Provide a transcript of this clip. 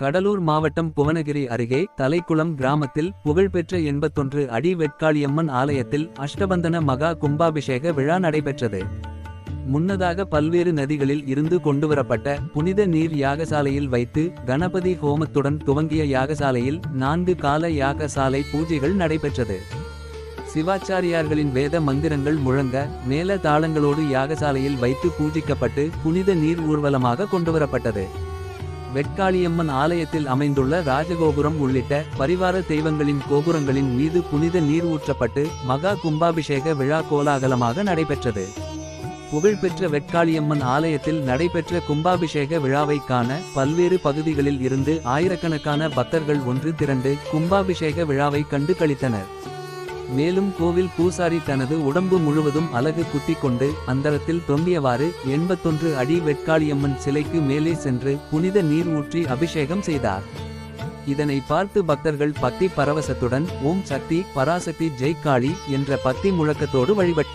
கடலூர் மாவட்டம் புவனகிரி அருகே தலைக்குளம் கிராமத்தில் புகழ்பெற்ற எண்பத்தொன்று அடி வெட்காளியம்மன் ஆலயத்தில் அஷ்டபந்தன மகா கும்பாபிஷேக விழா நடைபெற்றது. முன்னதாக பல்வேறு நதிகளில் இருந்து கொண்டுவரப்பட்ட புனித நீர் யாகசாலையில் வைத்து கணபதி ஹோமத்துடன் துவங்கிய யாகசாலையில் நான்கு கால யாகசாலை பூஜைகள் நடைபெற்றது. சிவாச்சாரியார்களின் வேத மந்திரங்கள் முழங்க மேல தாளங்களோடு யாகசாலையில் வைத்து பூஜிக்கப்பட்டு புனித நீர் ஊர்வலமாக கொண்டுவரப்பட்டது. வெட்காளியம்மன் ஆலயத்தில் அமைந்துள்ள ராஜகோபுரம் உள்ளிட்ட பரிவார தெய்வங்களின் கோபுரங்களின் மீது புனித நீர் ஊற்றப்பட்டு மகா கும்பாபிஷேக விழா கோலாகலமாக நடைபெற்றது. புகழ்பெற்ற வெட்காளியம்மன் ஆலயத்தில் நடைபெற்ற கும்பாபிஷேக விழாவை காண பல்வேறு பகுதிகளில் இருந்து ஆயிரக்கணக்கான பக்தர்கள் ஒன்று திரண்டு கும்பாபிஷேக விழாவை கண்டு கழித்தனர் மேலும் கோவில் பூசாரி தனது உடம்பு முழுவதும் அலகு குத்திக் கொண்டு அந்தரத்தில் தொங்கியவாறு எண்பத்தொன்று அடி வெட்காளியம்மன் சிலைக்கு மேலே சென்று புனித நீர் ஊற்றி அபிஷேகம் செய்தார். இதனை பார்த்து பக்தர்கள் பக்தி பரவசத்துடன் ஓம் சக்தி பராசக்தி ஜெய்காளி என்ற பக்தி முழக்கத்தோடு வழிபட்